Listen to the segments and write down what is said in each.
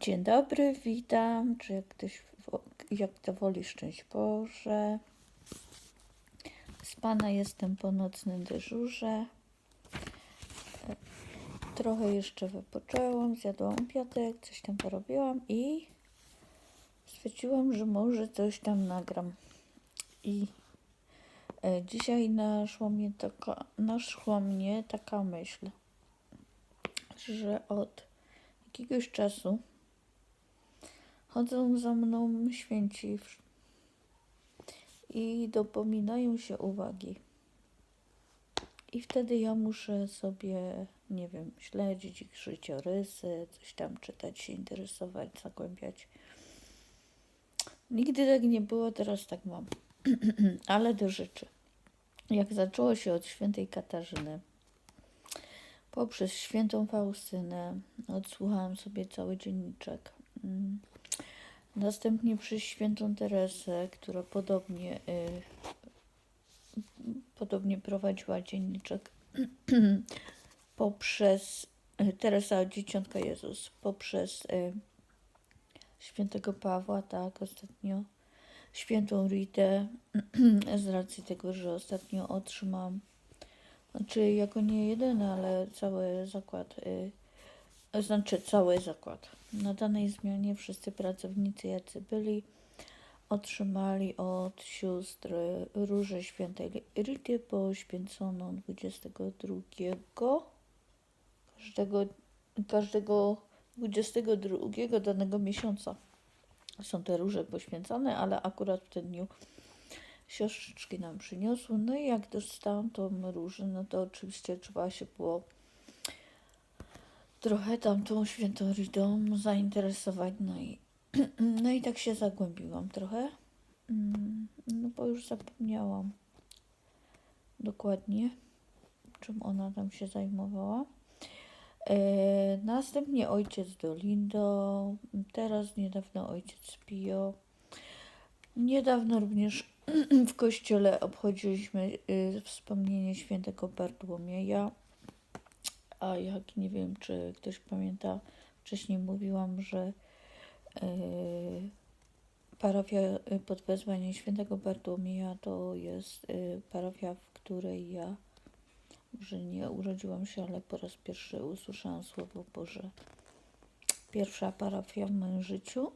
Dzień dobry, witam, czy jak ktoś, jak to woli, szczęść Boże. Z Pana jestem po nocnym dyżurze. Trochę jeszcze wypoczęłam, zjadłam obiadek, coś tam porobiłam i stwierdziłam, że może coś tam nagram. I e, dzisiaj naszła mnie taka, naszła mnie taka myśl, że od jakiegoś czasu chodzą za mną święci i dopominają się uwagi. I wtedy ja muszę sobie, nie wiem, śledzić ich życiorysy, coś tam czytać, się interesować, zagłębiać. Nigdy tak nie było, teraz tak mam. Ale do rzeczy. Jak zaczęło się od świętej Katarzyny, poprzez świętą Faustynę odsłuchałam sobie cały dzienniczek. Następnie przez świętą Teresę, która podobnie, y, podobnie prowadziła dzienniczek. poprzez y, Teresa Dzieciątka Jezus, poprzez y, świętego Pawła, tak, ostatnio świętą Ritę, z racji tego, że ostatnio otrzymam znaczy, jako nie jeden, ale cały zakład, y, znaczy cały zakład. Na danej zmianie wszyscy pracownicy, jacy byli, otrzymali od sióstr Różę Świętej Rity poświęconą 22 każdego, każdego 22 danego miesiąca. Są te róże poświęcone, ale akurat w tym dniu siostrzyczki nam przyniosły. No i jak dostałam tą różę, no to oczywiście trzeba się było trochę tam tą świętą Ridą zainteresować. No i, no i tak się zagłębiłam trochę. Mm, No bo już zapomniałam dokładnie, czym ona tam się zajmowała. E, następnie ojciec Dolindo, teraz niedawno ojciec Pio. Niedawno również w kościele obchodziliśmy y, wspomnienie świętego Bartłomieja. A jak nie wiem, czy ktoś pamięta, wcześniej mówiłam, że y, parafia y, pod wezwaniem świętego Bartłomieja to jest y, parafia, w której ja może nie urodziłam się, ale po raz pierwszy usłyszałam Słowo Boże. Pierwsza parafia w moim życiu,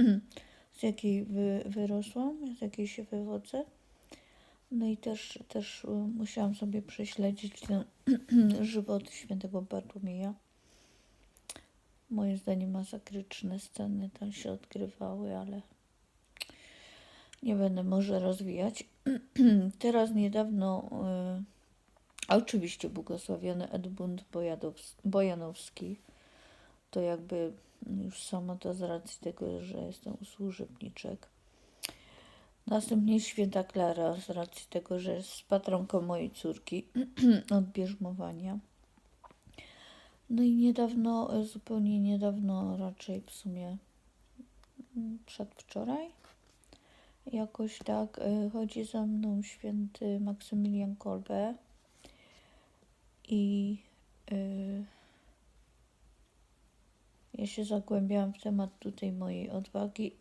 z jakiej wy, wyrosłam, z jakiej się wywodzę. No i też, też y, musiałam sobie prześledzić ten żywot świętego Bartłomieja. Moim zdaniem masakryczne sceny tam się odgrywały, ale nie będę może rozwijać. Teraz niedawno y, oczywiście błogosławiony Edmund Bojanowski to jakby już samo to z racji tego, że jestem usłużebniczek. Następnie święta Klara z racji tego, że jest patronką mojej córki od bierzmowania. No i niedawno, e, zupełnie niedawno, raczej w sumie przedwczoraj, jakoś tak e, chodzi za mną święty Maksymilian Kolbe i e, ja się zagłębiałam w temat tutaj mojej odwagi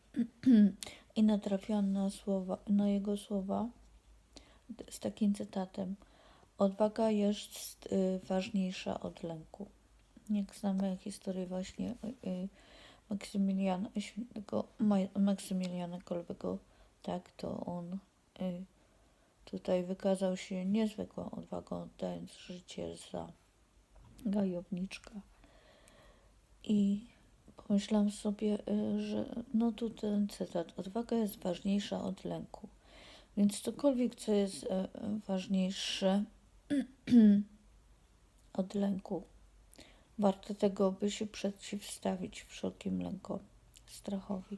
i natrafiłam na słowa, na jego słowa z takim cytatem. Odwaga jest y, ważniejsza od lęku. Jak znamy historię właśnie y, Maj- Maksymiliana Kolbego, tak, to on y, tutaj wykazał się niezwykłą odwagą, oddając życie za gajowniczka. I pomyślałam sobie, y, że no tu ten cytat, odwaga jest ważniejsza od lęku. Więc cokolwiek, co jest e, ważniejsze od lęku, warto tego, by się przeciwstawić wszelkim lękom, strachowi.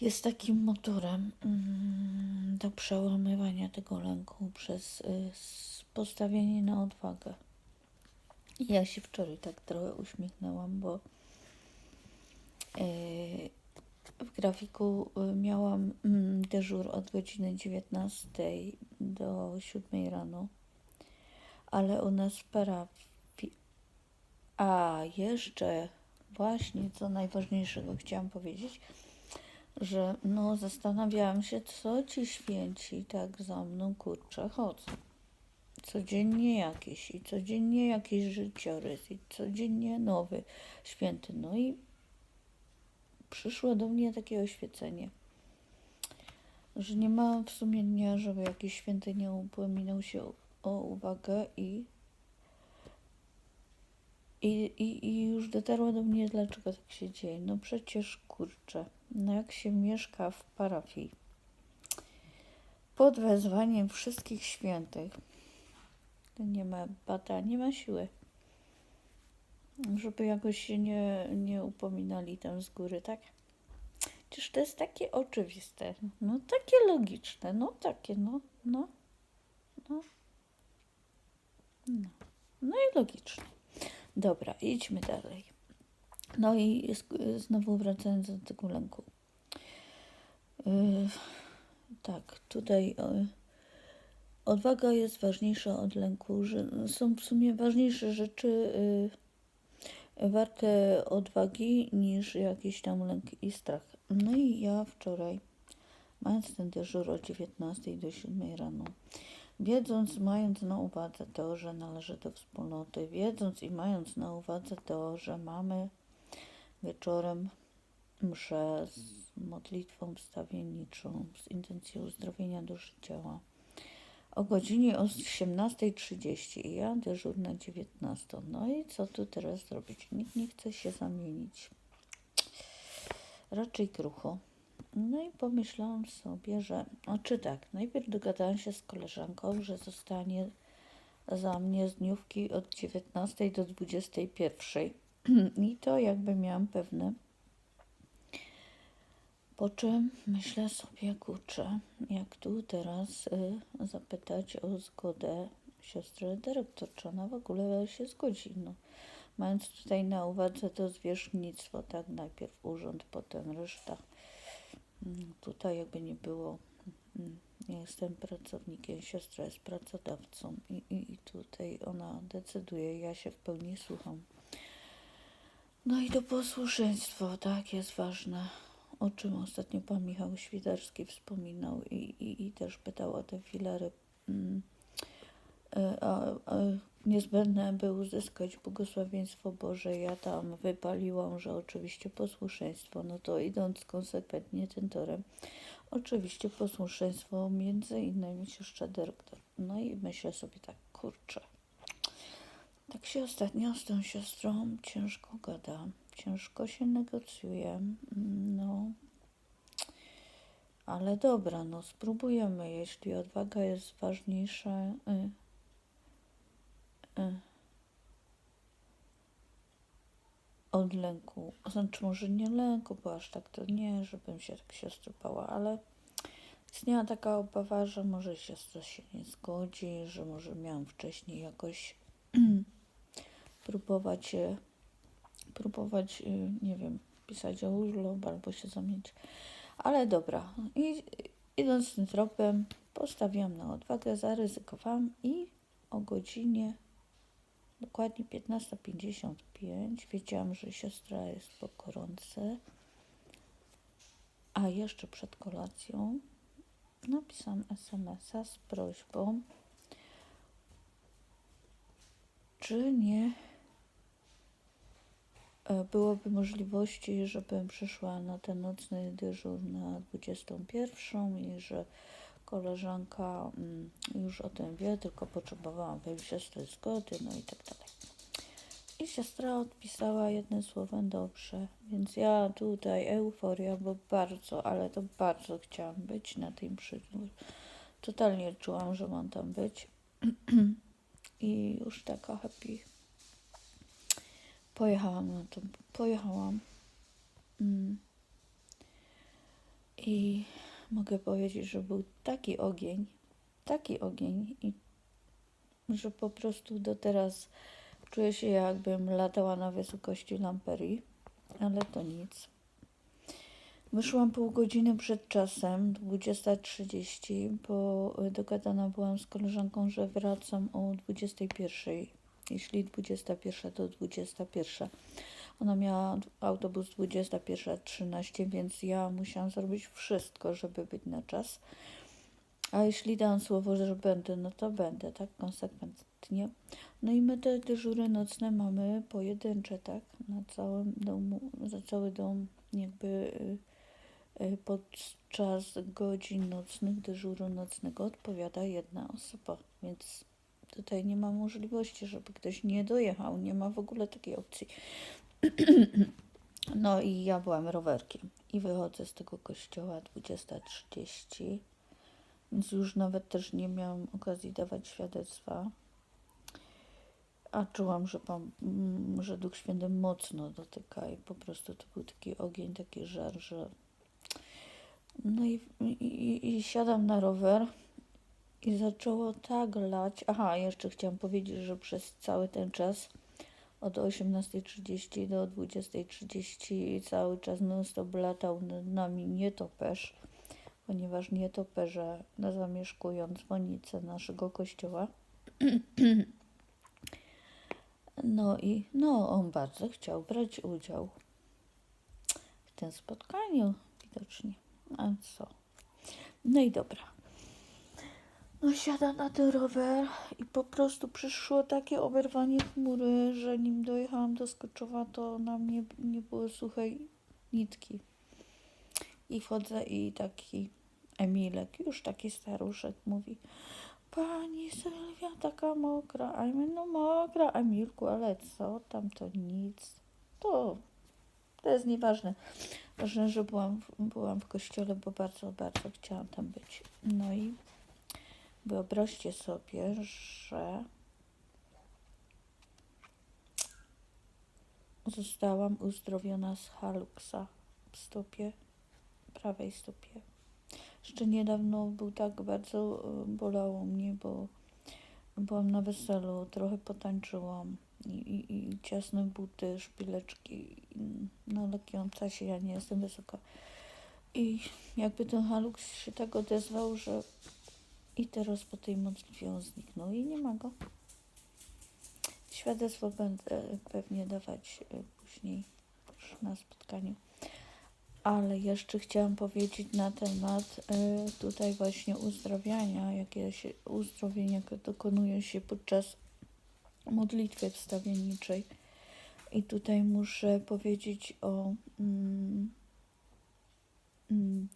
Jest takim motorem mm, do przełamywania tego lęku przez y, postawienie na odwagę. Ja się wczoraj tak trochę uśmiechnęłam, bo w grafiku y, miałam mm, dyżur od godziny 19 do 7 rano, ale u nas w. A jeszcze właśnie co najważniejszego chciałam powiedzieć, że no zastanawiałam się, co ci święci tak za mną kurczę chodzą. Codziennie jakiś i codziennie jakiś życiorys i codziennie nowy święty. No i przyszło do mnie takie oświecenie, że nie ma w sumie dnia, żeby jakiś święty nie upominał się o, uwagę i i, i, I już dotarło do mnie, dlaczego tak się dzieje. No przecież kurczę, no jak się mieszka w parafii pod wezwaniem wszystkich świętych, to nie ma bata, nie ma siły. Żeby jakoś się nie, nie upominali tam z góry, tak? Przecież to jest takie oczywiste, no takie logiczne, no takie, no, no, no, no, no i logiczne. Dobra, idźmy dalej. No i znowu wracając do tego lęku. Yy, tak, tutaj yy, odwaga jest ważniejsza od lęku, że są w sumie ważniejsze rzeczy yy, warte odwagi niż jakiś tam lęk i strach. No i ja wczoraj, mając ten dyżur o 19 do 7 rano, Wiedząc, mając na uwadze to, że należy do wspólnoty, wiedząc i mając na uwadze to, że mamy wieczorem mszę z modlitwą wstawienniczą, z intencją uzdrowienia duszy ciała, o godzinie 18.30 i ja dyżur na 19. No i co tu teraz zrobić? Nikt nie chce się zamienić. Raczej krucho. No i pomyślałam sobie, że, no czy tak, najpierw dogadałam się z koleżanką, że zostanie za mnie z dniówki od 19 do 21. I to jakby miałam pewne. Po czym myślę sobie, kurczę, jak tu teraz y, zapytać o zgodę siostry dyrektor, czy ona w ogóle się zgodzi. No, mając tutaj na uwadze to zwierzchnictwo, tak, najpierw urząd, potem reszta. Mm, Tutaj jakby nie było, mm, ja jestem pracownikiem, siostra jest pracodawcą i, i, i tutaj ona decyduje, ja się w pełni słucham. No i to posłuszeństwo, tak, jest ważne, o czym ostatnio pan Michał Świderski wspominał i, i, i też pytał o te filary. Mm, e, niezbędne, by uzyskać błogosławieństwo Boże, ja tam wypaliłam, że oczywiście posłuszeństwo, no to idąc konsekwentnie tym torem, oczywiście posłuszeństwo między innymi siostrze dyrektor. No i myślę sobie tak, kurczę, tak się ostatnio z tą siostrą ciężko gada, ciężko się negocjuje, no, ale dobra, no spróbujemy, jeśli odwaga jest ważniejsza, y, y, od lęku. Znaczy może nie lęku, bo aż tak to nie, żebym się tak siostry bała, ale istniała taka obawa, że może siostra się nie zgodzi, że może miałam wcześniej jakoś próbować, e, próbować, e, nie wiem, pisać o urlop albo się zamienić. Ale dobra, i idąc tym tropem, postawiłam na odwagę, zaryzykowałam i o godzinie dokładnie 15.55 wiedziałam, że siostra jest po koronce, a jeszcze przed kolacją napisałam SMS-a z prośbą, czy nie byłoby możliwości, żebym przyszła na ten nocny dyżur na 21 i że koleżanka mm, już o tym wie, tylko potrzebowałam tej siostry zgody, no i tak dalej. I siostra odpisała jednym słowem dobrze, więc ja tutaj euforia, bo bardzo, ale to bardzo chciałam być na tym mszy. Totalnie czułam, że mam tam być. I już taka happy. Pojechałam na to, pojechałam. Mm. I mogę powiedzieć, że był taki ogień, taki ogień i że po prostu do teraz czuję się jakbym latała na wysokości lamperii, ale to nic. Wyszłam pół godziny przed czasem, 20.30, bo dogadana byłam z koleżanką, że wracam o 21.00. Jeśli 21 to 21. Ona miała autobus 21.13, więc ja musiałam zrobić wszystko, żeby być na czas. A jeśli dałam słowo, że będę, no to będę, tak konsekwentnie. No i my te dyżury nocne mamy pojedyncze, tak? Na całym domu, za cały dom jakby y, y, podczas godzin nocnych, dyżuru nocnego odpowiada jedna osoba, więc tutaj nie ma możliwości, żeby ktoś nie dojechał, nie ma w ogóle takiej opcji. No i ja byłam rowerkiem i wychodzę z tego kościoła 20.30, więc już nawet też nie miałam okazji dawać świadectwa. A czułam, że, pan, mm, że Duch Święty mocno dotyka i po prostu to był taki ogień, taki żar, że... No i, i, i siadam na rower i zaczęło tak lać. Aha, jeszcze chciałam powiedzieć, że przez cały ten czas od 18.30 do 20.30 cały czas non-stop latał nad nami nietoperz, ponieważ nietoperze zamieszkują dzwonicę naszego kościoła. No i no, on bardzo chciał brać udział w tym spotkaniu, widocznie. A co? No i dobra. No siada na ten rower i po prostu przyszło takie oberwanie chmury, że nim dojechałam do Skoczowa, to na mnie nie było suchej nitki. I wchodzę i taki Emilek, już taki staruszek mówi Pani Sylwia taka mokra, a ja no mokra, Emilku, ale co tam to nic. To, to jest nieważne. Ważne, że byłam, byłam w kościele, bo bardzo, bardzo chciałam tam być. No i Wyobraźcie sobie, że zostałam uzdrowiona z haluksa w stopie, prawej stopie. Jeszcze niedawno był tak bardzo y, bolało mnie, bo byłam na weselu, trochę potańczyłam i, i, i ciasne buty, szpileczki, i- no lekiąca się, ja nie jestem wysoka. I jakby ten haluks się tak odezwał, że i teraz po tej modlitwie on zniknął i nie ma go. Świadectwo będę pewnie dawać e, później na spotkaniu. Ale jeszcze chciałam powiedzieć na temat e, tutaj właśnie uzdrawiania, jakie się uzdrowienia dokonuje się podczas modlitwy wstawienniczej. I tutaj muszę powiedzieć o mm,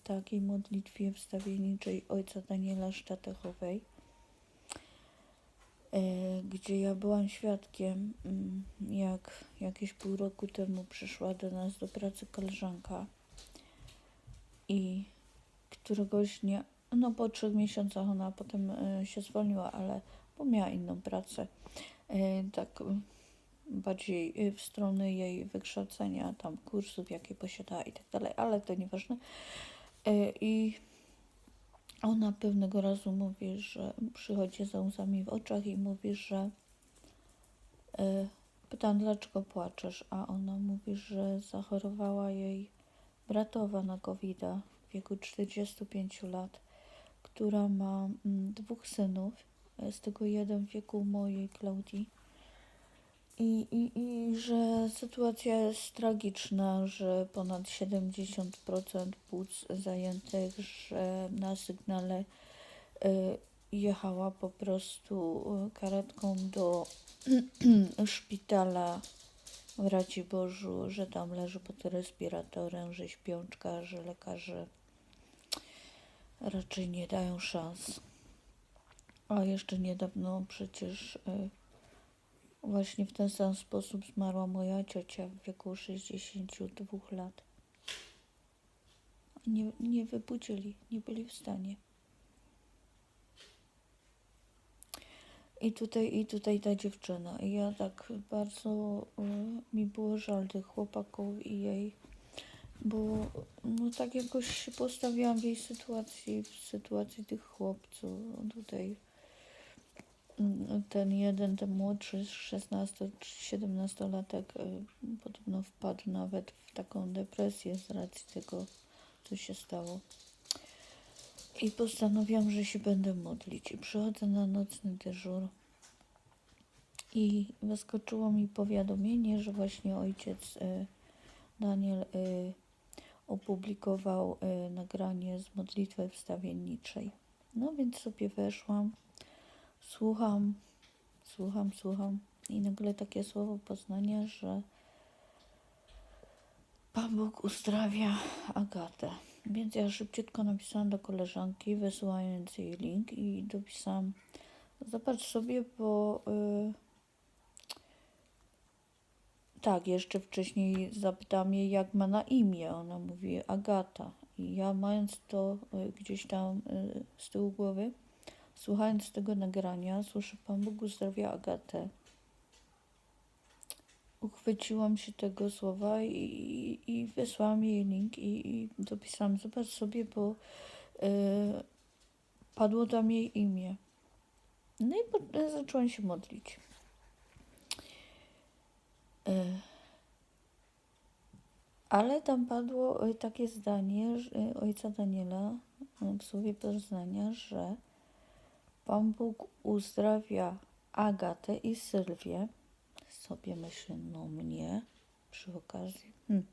takiej modlitwie wstawienniczej ojca Daniela Sztatechowej, e, gdzie ja byłam świadkiem, mm, jak jakieś pół roku temu przyszła do nas do pracy koleżanka i któregoś dnia, no po trzech miesiącach ona potem e, się zwolniła, ale bo miała inną pracę, e, tak mm, bardziej e, w stronę jej wykształcenia, tam kursów, jakie posiadała i tak dalej, ale to nieważne. E, I ona pewnego razu mówi, że przychodzi za łzami w oczach i mówi, że e, pytam, dlaczego płaczesz, a ona mówi, że zachorowała jej bratowa na covid w wieku 45 lat, która ma mm, dwóch synów, z tego jeden w wieku mojej Klaudii. I, i, I że sytuacja jest tragiczna, że ponad 70% płuc zajętych, że na sygnale y, jechała po prostu y, karetką do szpitala w Raciborzu, że tam leży pod respiratorem, że śpiączka, że lekarze raczej nie dają szans. A jeszcze niedawno przecież y, Właśnie w ten sam sposób zmarła moja ciocia w wieku 62 lat. Nie, nie wybudzili, nie byli w stanie. I tutaj, I tutaj ta dziewczyna. I ja tak bardzo y, mi było żal tych chłopaków i jej, bo no tak jakoś się postawiłam w jej sytuacji, w sytuacji tych chłopców. Tutaj ten jeden, ten młodszy, 16-17-latek, y, podobno wpadł nawet w taką depresję z racji tego, co się stało. I postanowiłam, że się będę modlić. I przychodzę na nocny dyżur. i wyskoczyło mi powiadomienie, że właśnie ojciec y, Daniel y, opublikował nagranie z modlitwy wstawienniczej. No więc sobie weszłam, słucham, słucham, słucham i nagle takie słowo poznania, że Pan Bóg uzdrawia Agatę. Więc ja szybciutko napisałam do koleżanki, wysyłając jej link i dopisałam, zobacz sobie, bo y, tak, jeszcze wcześniej zapytałam jej, jak ma na imię. Ona mówi Agata. I ja mając to y, gdzieś tam y, z tyłu głowy, słuchając tego nagrania, słyszę Pan Bóg uzdrawia Agatę. Uchwyciłam się tego słowa i, i, wysłałam jej link i, i dopisałam, zobacz sobie, bo y, padło tam jej imię. No i po, zaczęłam się modlić. Y, ale tam padło takie zdanie ojca Daniela w słowie poznania, że Pan Bóg uzdrawia Agatę i Sylwię. Sobie myślę, no mnie przy okazji. Hmm.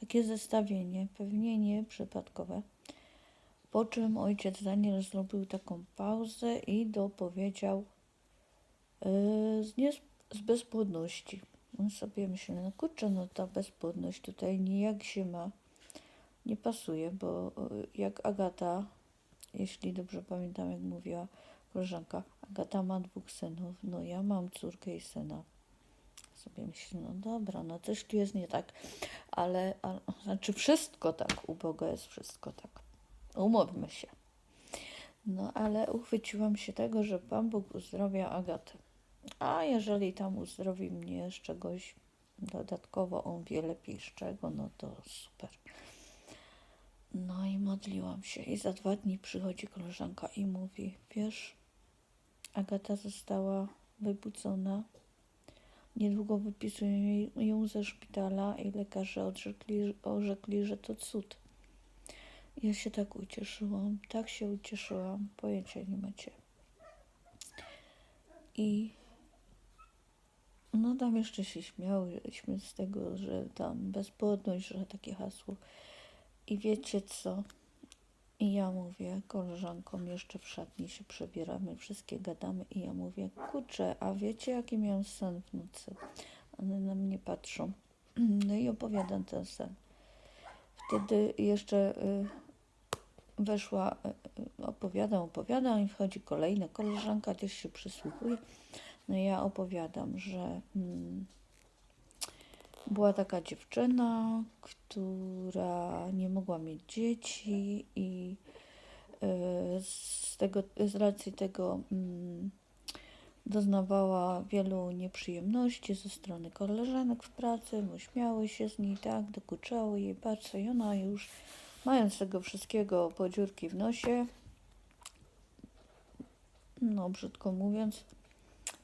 Takie zestawienie, pewnie nie przypadkowe. Po czym ojciec Daniel zrobił taką pauzę i dopowiedział yy, z, z bezpłodności. On sobie myślę, no kurczę, no ta bezpłodność tutaj nijak się ma, nie pasuje, bo y, jak Agata, jeśli dobrze pamiętam, jak mówiła koleżanka, Agata ma dwóch synów, no ja mam córkę i syna. Sobie myślę, no dobra, no coś tu jest nie tak, ale, znaczy wszystko tak, u Boga jest wszystko tak. Umówmy się. No ale uchwyciłam się tego, że Pan Bóg uzdrawia Agatę. A jeżeli tam uzdrowi mnie z czegoś dodatkowo, on wie lepiej z czego, no to super. No i modliłam się i za dwa dni przychodzi koleżanka i mówi, wiesz, Agata została wybudzona, niedługo wypisują ją ze szpitala i lekarze odrzekli, orzekli, że to cud. Ja się tak ucieszyłam, tak się ucieszyłam, pojęcia nie macie. I no tam jeszcze się śmiałyśmy z tego, że tam bezpłodność, że takie hasło. I wiecie co? I ja mówię koleżankom, jeszcze w szatni się przebieramy, wszystkie gadamy i ja mówię, kurczę, a wiecie jaki miałem sen w nocy? One na mnie patrzą. No i opowiadam ten sen. Wtedy jeszcze y, weszła, y, y, opowiadam, opowiadam i wchodzi kolejna koleżanka, też się przysłuchuje. No i ja opowiadam, że mm, była taka dziewczyna, która nie mogła mieć dzieci i y, z, tego, z racji tego mm, doznawała wielu nieprzyjemności ze strony koleżanek w pracy, bo śmiały się z niej, tak, dokuczały jej bardzo i ona już mając tego wszystkiego po dziurki w nosie, no brzydko mówiąc,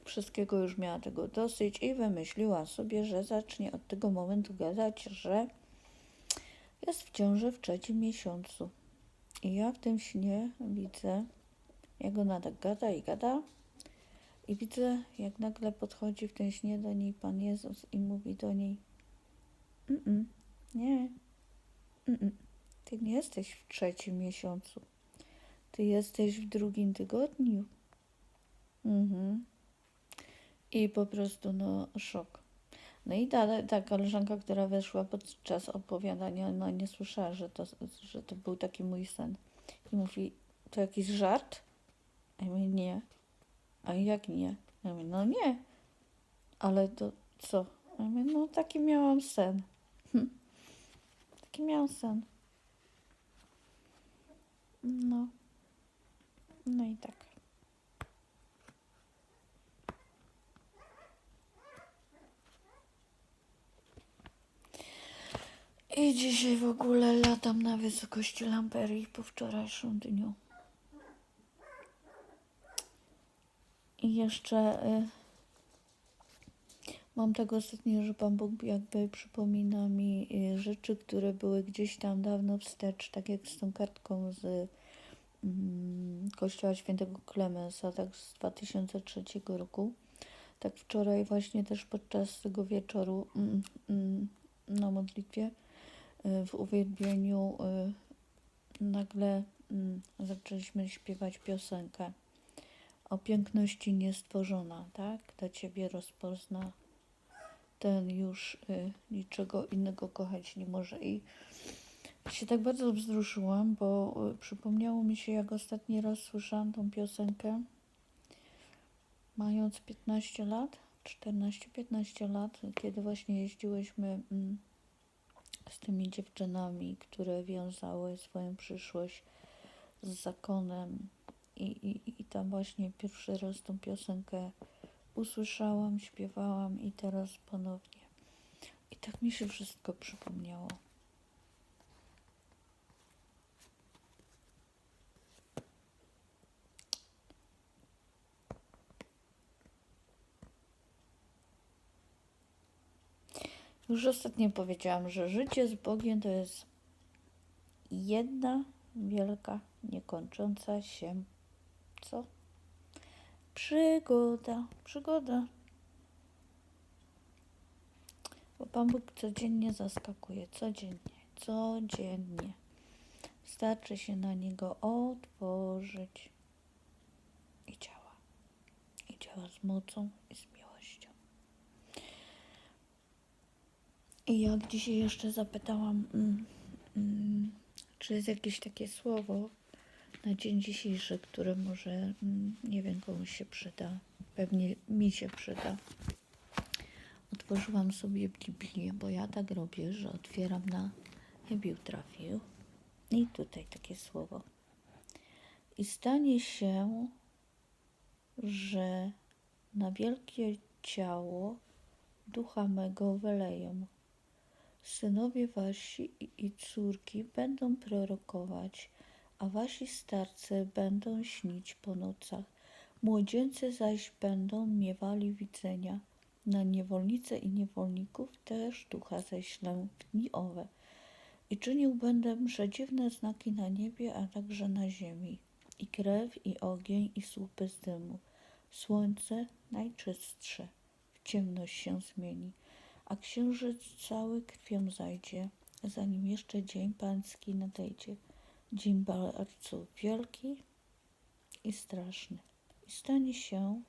wszystkiego już miała tego dosyć i wymyśliła sobie, że zacznie od tego momentu gadać, że jest w ciąży w trzecim miesiącu. I ja w tym śnie widzę, jak ona tak gada i gada. I widzę, jak nagle podchodzi w tym śnie do niej Pan Jezus i mówi do niej: Mm-mm, Nie, mm-mm, ty nie jesteś w trzecim miesiącu. Ty jesteś w drugim tygodniu. Mhm. I po prostu, no, szok. No i ta, ta koleżanka, która weszła podczas opowiadania, no nie słyszała, że to, że to był taki mój sen. I mówi, to jakiś żart? A ja mówię, nie. A jak nie? Ja mówię, no nie. Ale to co? Ja mówię, no taki miałam sen. Hm. Taki miałam sen. No. No i tak. I dzisiaj w ogóle latam na wysokości lamperii po wczorajszym dniu. I jeszcze y, mam tego ostatnio, że Pan Bóg jakby przypomina mi y, rzeczy, które były gdzieś tam dawno wstecz, tak jak z tą kartką z mm, Kościoła Świętego Klemensa, tak z 2003 roku. Tak wczoraj właśnie też podczas tego wieczoru mm, mm, na modlitwie y, w uwielbieniu y, nagle mm, zaczęliśmy śpiewać piosenkę o piękności niestworzona, tak? Dla Ciebie rozpozna ten już y, niczego innego kochać nie może. I się tak bardzo wzruszyłam, bo y, przypomniało mi się, jak ostatni raz słyszałam tą piosenkę, mając 15 lat, 14-15 lat, kiedy właśnie jeździłyśmy mm, z tymi dziewczynami, które wiązały swoją przyszłość z zakonem. I, i, I tam właśnie pierwszy raz tą piosenkę usłyszałam, śpiewałam i teraz ponownie. I tak mi się wszystko przypomniało. Już ostatnio powiedziałam, że życie z Bogiem to jest jedna wielka, niekończąca się co? Przygoda, przygoda. Bo Pan Bóg codziennie zaskakuje, codziennie, codziennie. Starczy się na Niego otworzyć i działa. I działa z mocą i z miłością. I jak dzisiaj jeszcze zapytałam, mm, mm, czy jest jakieś takie słowo na dzień dzisiejszy, które może, mm, nie wiem, komuś się przyda. Pewnie mi się przyda. Otworzyłam sobie Biblię, bo ja tak robię, że otwieram na chybił trafił. I tutaj takie słowo. I stanie się, że na wielkie ciało ducha mego wyleję. Synowie wasi i- córki będą prorokować, a wasi starcy będą śnić po nocach. Młodzieńcy zaś będą miewali widzenia. Na niewolnice i niewolników też ducha ześlę w dni owe. I czynił będę przedziwne znaki na niebie, a także na ziemi. I krew, i ogień, i słupy z dymu. Słońce najczystsze w ciemność się zmieni, a księżyc cały krwią zajdzie, zanim jeszcze dzień pański nadejdzie. Dzień bardzo wielki i straszny. I stanie się,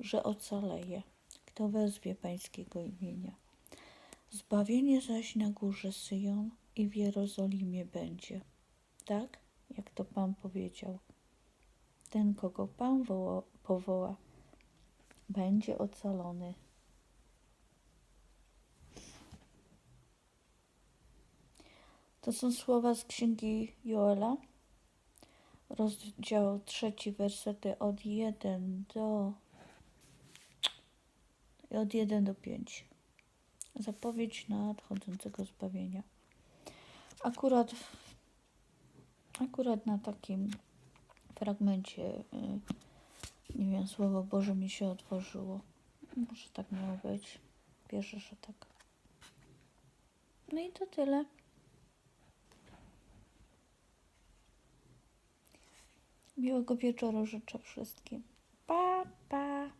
że ocaleje, kto wezwie pańskiego imienia. Zbawienie zaś na górze Syjon i w Jerozolimie będzie. Tak, jak to Pan powiedział. Ten, kogo Pan woła, powoła, będzie ocalony. To są słowa z księgi Joela, rozdział trzeci, wersety od 1 do od 1 do 5. Zapowiedź nadchodzącego zbawienia. Akurat, akurat na takim fragmencie, y, nie wiem, Słowo Boże mi się otworzyło. Może tak miało być. Wierzę, że tak. No i to tyle. Miłego wieczoru życzę wszystkim. Pa, pa.